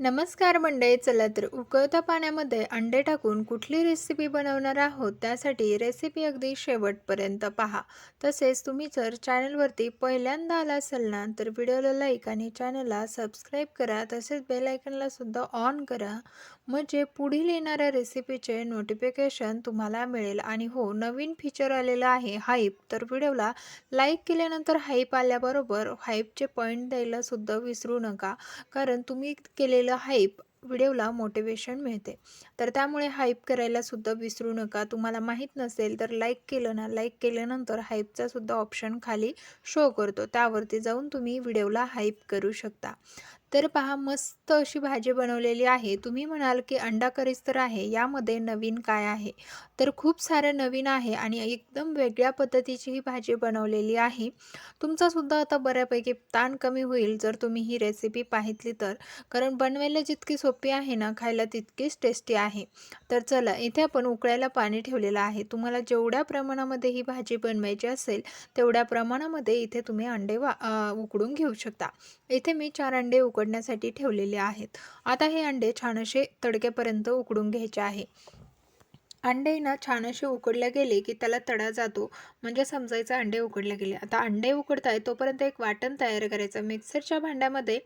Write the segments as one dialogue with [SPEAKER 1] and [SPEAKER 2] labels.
[SPEAKER 1] नमस्कार मंडळी चला तर उकळत्या पाण्यामध्ये अंडे टाकून कुठली रेसिपी बनवणार आहोत त्यासाठी रेसिपी अगदी शेवटपर्यंत पहा. तसेच तुम्ही जर चॅनलवरती पहिल्यांदा आला असाल ना तर व्हिडिओला लाईक आणि चॅनलला सबस्क्राईब करा. तसेच बेल आयकनला सुद्धा ऑन करा. म्हणजे पुढील येणाऱ्या रेसिपीचे नोटिफिकेशन तुम्हाला मिळेल. आणि हो नवीन फीचर आलेलं आहे हाईप तर व्हिडिओला लाईक केल्यानंतर हाईप आल्याबरोबर हाईपचे पॉईंट द्यायला सुद्धा विसरू नका. कारण तुम्ही केलेलं हाईप व्हिडिओला मोटिवेशन मिळते. तर त्यामुळे हाईप करायला सुद्धा विसरू नका. तुम्हाला माहीत नसेल तर लाईक केलं ना लाईक केल्यानंतर हाईपचा सुद्धा ऑप्शन खाली शो करतो. त्यावरती जाऊन तुम्ही व्हिडिओला हाईप करू शकता. तर पहा मस्त अशी भाजी बनवलेली आहे. तुम्ही म्हणाल की अंडा करीस तर आहे. यामध्ये नवीन काय आहे? तर खूप सारं नवीन आहे आणि एकदम वेगळ्या पद्धतीची ही भाजी बनवलेली आहे. तुमचासुद्धा आता बऱ्यापैकी ताण कमी होईल जर तुम्ही ही रेसिपी पाहितली तर. कारण बनवायला जितकी सोपी आहे ना खायला तितकीच टेस्टी आहे. तर चला इथे आपण उकळायला पाणी ठेवलेलं आहे. तुम्हाला जेवढ्या प्रमाणामध्ये ही भाजी बनवायची असेल तेवढ्या प्रमाणामध्ये इथे तुम्ही अंडे वा उकडून घेऊ शकता. इथे मी चार अंडे उकडण्यासाठी ठेवलेले आहेत. आता हे अंडे छान असे तडक्यापर्यंत उकडून घ्यायचे आहे. अंडे ना छान असे उकडले गेले की त्याला तडा जातो. म्हणजे समजायचं अंडे उकडले गेले. आता अंडे उकडताय तोपर्यंत एक वाटण तयार करायचं. मिक्सरच्या भांड्यामध्ये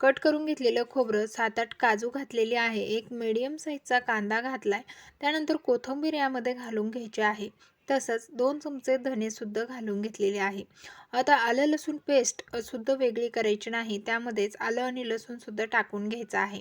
[SPEAKER 1] कट करून घेतलेलं खोबरं सात आठ काजू घातलेली आहे. एक मिडियम साईजचा कांदा घातलाय. त्यानंतर कोथिंबीर यामध्ये घालून घ्यायची आहे. तसंच दोन चमचे धनेसुद्धा घालून घेतलेले आहे. आता आलं लसूण पेस्ट सुद्धा वेगळी करायची नाही. त्यामध्येच आलं आणि लसूणसुद्धा टाकून घ्यायचं आहे.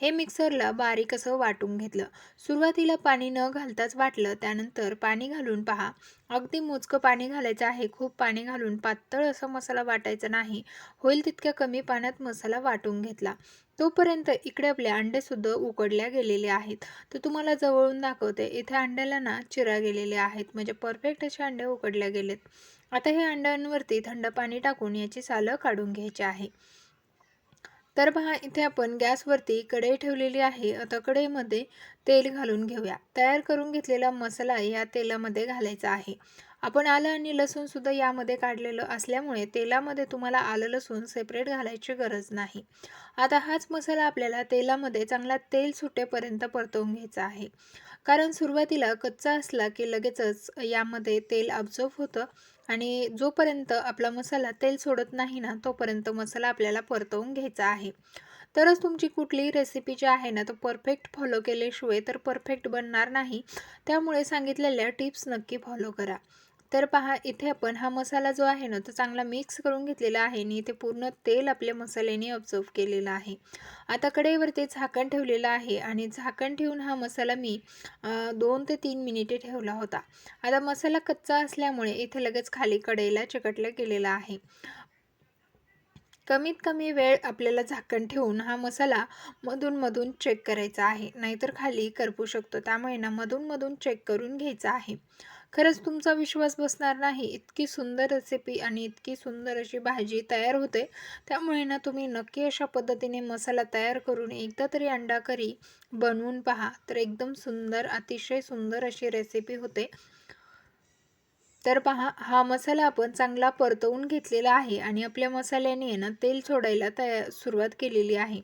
[SPEAKER 1] हे मिक्सरला बारीक असं वाटून घेतलं. सुरुवातीला पाणी न घालताच वाटलं त्यानंतर पाणी घालून पहा. अगदी मोजकं पाणी घालायचं आहे खूप पाणी घालून पातळ असा मसाला वाटायचा नाही. होईल तितक्या कमी पाण्यात मसाला वाटून घेतला. तोपर्यंत इकडे आपले अंडेसुद्धा उकडल्या गेलेले आहेत. तर तुम्हाला जवळून दाखवते इथे अंड्याला ना चिरा गेलेले आहेत. म्हणजे परफेक्ट असे अंडे उकडल्या गेलेत. आता हे अंड्यांवरती थंड पाणी टाकून याची सालं काढून घ्यायची आहे. तर पहा इथे आपण गॅसवरती कढई ठेवलेली आहे. आता कढईमध्ये तेल घालून घेऊया. तयार करून घेतलेला मसाला या तेलामध्ये घालायचा आहे. आपण आलं आणि लसूणसुद्धा यामध्ये काढलेलं असल्यामुळे तेलामध्ये तुम्हाला आलं लसूण सेपरेट घालायची गरज नाही. आता हाच मसाला आपल्याला तेलामध्ये चांगला तेल सुटेपर्यंत परतवून घ्यायचा आहे. कारण सुरुवातीला कच्चा असला की लगेचच यामध्ये तेल अब्झॉर्ब होतं. आणि जोपर्यंत आपला मसाला तेल सोडत नाही ना तोपर्यंत मसाला आपल्याला परतवून घ्यायचा आहे. तरच तुमची कुठलीही रेसिपी जी आहे ना तो परफेक्ट फॉलो केल्याशिवाय तर परफेक्ट बनणार नाही. त्यामुळे सांगितलेल्या टिप्स नक्की फॉलो करा. तर पहा इथे आपण हा मसाला जो आहे ना तो चांगला मिक्स करून घेतलेला आहे आणि इथे पूर्ण तेल आपल्या मसाल्याने ऑब्झर्व केलेलं आहे. आता कढईवरती झाकण ठेवलेलं आहे आणि झाकण ठेवून हा मसाला मी दोन ते तीन मिनिटे ठेवला होता. आता मसाला कच्चा असल्यामुळे इथे लगेच खाली कढईला चिकटला गेलेला आहे. कमीत कमी वेळ आपल्याला झाकण ठेवून हा मसाला मधून मधून चेक करायचा आहे. नाहीतर खाली करपू शकतो. त्यामुळे ना मधून मधून चेक करून घ्यायचा आहे. खरंच तुमचा विश्वास बसणार नाही. इतकी सुंदर रेसिपी आणि इतकी सुंदर अशी भाजी तयार होते. त्यामुळे ना तुम्ही नक्की अशा पद्धतीने मसाला तयार करून एकदा तरी अंडा करी बनवून पहा. तर एकदम सुंदर अतिशय सुंदर अशी रेसिपी होते. तर पहा हा मसाला आपण चांगला परतवून घेतलेला आहे आणि आपल्या मसाल्याने ना तेल सोडायला तया सुरुवात केलेली आहे.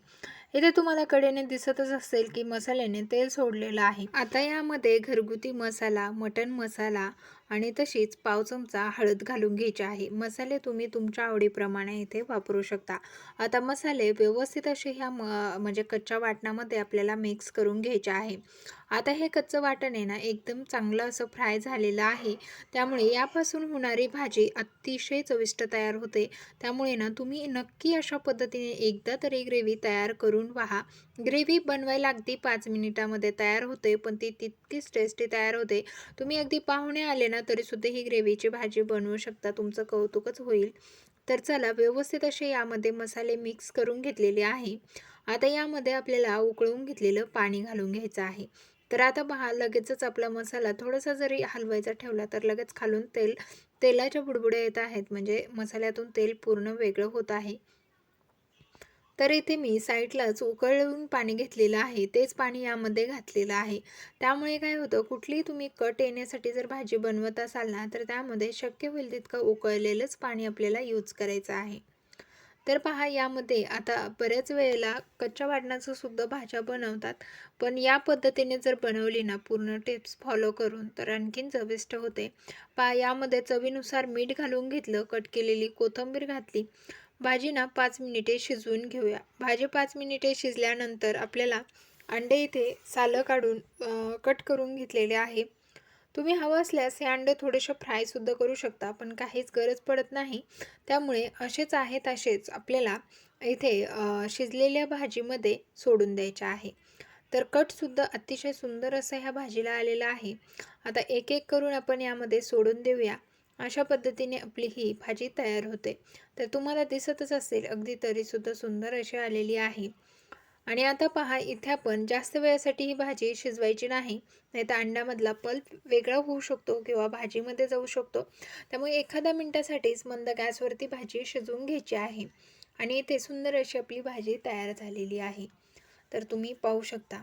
[SPEAKER 1] इथे तुम्हाला कडेने दिसतच असेल की मसाल्याने तेल सोडलेलं आहे. आता यामध्ये घरगुती मसाला मटन मसाला आणि तशीच पाव चमचा हळद घालून घ्यायची आहे. मसाले तुम्ही तुमच्या आवडीप्रमाणे इथे वापरू शकता. आता मसाले व्यवस्थित असे ह्या म म्हणजे कच्च्या वाटणामध्ये आपल्याला मिक्स करून घ्यायचे आहे. आता हे कच्चं वाटण आहे ना एकदम चांगलं असं फ्राय झालेलं आहे. त्यामुळे यापासून होणारी भाजी अतिशय चविष्ट तयार होते. त्यामुळे ना तुम्ही नक्की अशा पद्धतीने एकदा तरी ग्रेव्ही तयार करून पहा. ग्रेव्ही बनवायला अगदी पाच मिनिटामध्ये तयार होते पण ती तितकीच टेस्टी तयार होते. तुम्ही अगदी पाहुणे आले ना तरीसुद्धा ही ग्रेव्हीची भाजी बनवू शकता. तुमचं कौतुकच होईल. तर चला व्यवस्थित असे यामध्ये मसाले मिक्स करून घेतलेले आहे. आता यामध्ये आपल्याला उकळून घेतलेलं पाणी घालून घ्यायचं आहे. तर आता पहा लगेचच आपला मसाला थोडासा जरी हलवायचा ठेवला तर लगेच खालून तेल तेलाच्या बुडबुड्या येत आहेत. म्हणजे मसाल्यातून तेल पूर्ण वेगळं होत आहे. तर इथे मी साईडलाच उकळून पाणी घेतलेलं आहे तेच पाणी यामध्ये घातलेलं आहे. त्यामुळे काय होतं कुठलीही तुम्ही कट येण्यासाठी जर भाजी बनवत असाल ना तर त्यामध्ये शक्य होईल तितकं उकळलेलंच पाणी आपल्याला यूज करायचं आहे. तर पहा यामध्ये आता बऱ्याच वेळेला कच्च्या वाटणाचं सुद्धा भाज्या बनवतात पण या पद्धतीने जर बनवली ना पूर्ण टिप्स फॉलो करून तर आणखीन चविष्ट होते. पहा यामध्ये चवीनुसार मीठ घालून घेतलं कट केलेली कोथिंबीर घातली भाजीना पाच मिनिटे शिजवून घेऊया. भाजी पाच मिनिटे शिजल्यानंतर आपल्याला अंडे इथे सालं काढून कट करून घेतलेले आहे. तुम्ही हवं असल्यास हे अंडे थोडेसे फ्रायसुद्धा करू शकता पण काहीच गरज पडत नाही. त्यामुळे असेच आहेत असेच आपल्याला इथे शिजलेल्या भाजीमध्ये सोडून द्यायचे आहे. तर कटसुद्धा अतिशय सुंदर असं ह्या भाजीला आलेला आहे. आता एक एक करून आपण यामध्ये सोडून देऊया. अशा पद्धतीने आपली ही भाजी तयार होते. तर तुम्हाला दिसतच असेल अगदी तरीसुद्धा सुंदर अशी आलेली आहे. आणि आता पहा इथे आपण जास्त वेळासाठी ही भाजी शिजवायची नाही नाही तर अंड्यामधला पल्प वेगळा होऊ शकतो किंवा भाजीमध्ये जाऊ शकतो. त्यामुळे एखाद्या मिनटासाठीच मंद गॅसवरती भाजी शिजवून घ्यायची आहे. आणि इथे सुंदर अशी आपली भाजी तयार झालेली आहे. तर तुम्ही पाहू शकता.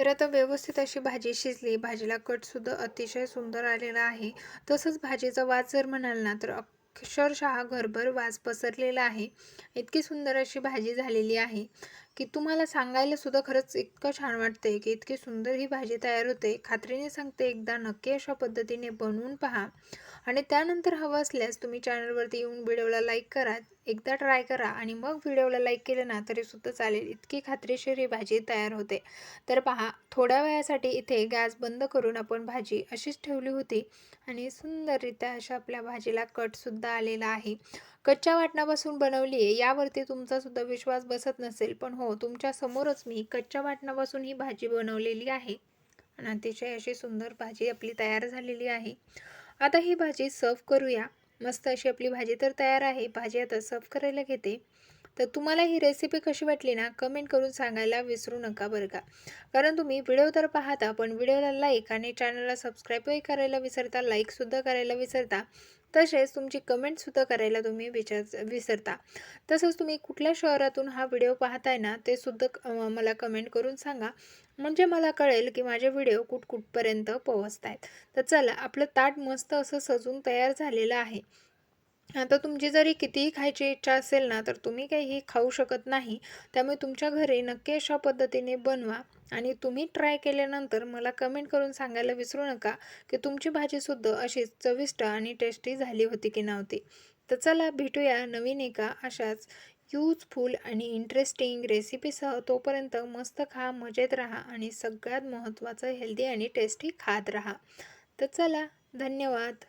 [SPEAKER 1] तर आता व्यवस्थित अशी भाजी शिजली. भाजीला कटसुद्धा अतिशय सुंदर आलेला आहे. तसंच भाजीचा वास जर म्हणाल ना तर अक्षरशः घरभर वास पसरलेला आहे. इतकी सुंदर अशी भाजी झालेली आहे. की तुम्हाला सांगायला सुद्धा खरंच इतकं छान वाटतंय की इतकी सुंदर ही भाजी तयार होते. खात्रीने सांगते एकदा नक्की अशा पद्धतीने बनवून पहा. आणि त्यानंतर हवं असल्यास तुम्ही चॅनलवरती येऊन व्हिडिओला लाईक करा. एकदा ट्राय करा आणि मग व्हिडिओला लाईक केलं ना तरीसुद्धा चालेल. इतकी खात्रीशीर ही भाजी तयार होते. तर पहा थोड्या वेळासाठी इथे गॅस बंद करून आपण भाजी अशीच ठेवली होती. आणि सुंदररित्या अशा आपल्या भाजीला कटसुद्धा आलेला आहे. कच्च्या वाटणापासून बनवली आहे यावरती तुमचा सुद्धा विश्वास बसत नसेल. पण हो तुमच्या समोरच मी कच्च्या वाटणापासून ही भाजी बनवलेली आहे. आणि अतिशय अशी सुंदर भाजी आपली तयार झालेली आहे. आता ही भाजी सर्व करूया. मस्त अशी आपली भाजी तर तयार आहे. भाजी आता सर्व करायला घेते. तर तुम्हाला ही रेसिपी कशी वाटली ना कमेंट करून सांगायला विसरू नका बरं का. कारण तुम्ही व्हिडिओ तर पाहता पण व्हिडिओला लाईक आणि चॅनलला सबस्क्राईबही करायला विसरता लाईकसुद्धा करायला विसरता. तसेच तुमची कमेंटसुद्धा करायला तुम्ही विचार विसरता. तसंच तुम्ही कुठल्या शहरातून हा व्हिडिओ पाहताय ना ते सुद्धा मला कमेंट करून सांगा. म्हणजे मला कळेल की माझे व्हिडिओ कुठ कुठपर्यंत पोहोचत आहेत तर चला आपलं ताट मस्त असं सजून तयार झालेलं आहे. आता तुमची जरी कितीही खायची इच्छा असेल ना तर तुम्ही काहीही खाऊ शकत नाही. त्यामुळे तुमच्या घरी नक्की अशा पद्धतीने बनवा. आणि तुम्ही ट्राय केल्यानंतर मला कमेंट करून सांगायला विसरू नका की तुमची भाजीसुद्धा अशीच चविष्ट आणि टेस्टी झाली होती की नव्हती. तर चला भेटूया नवीन एका अशाच यूजफुल आणि इंटरेस्टिंग रेसिपीसह तोपर्यंत मस्त खा मजेत राहा आणि सगळ्यात महत्त्वाचं हेल्दी आणि टेस्टी खात राहा. तर चला धन्यवाद.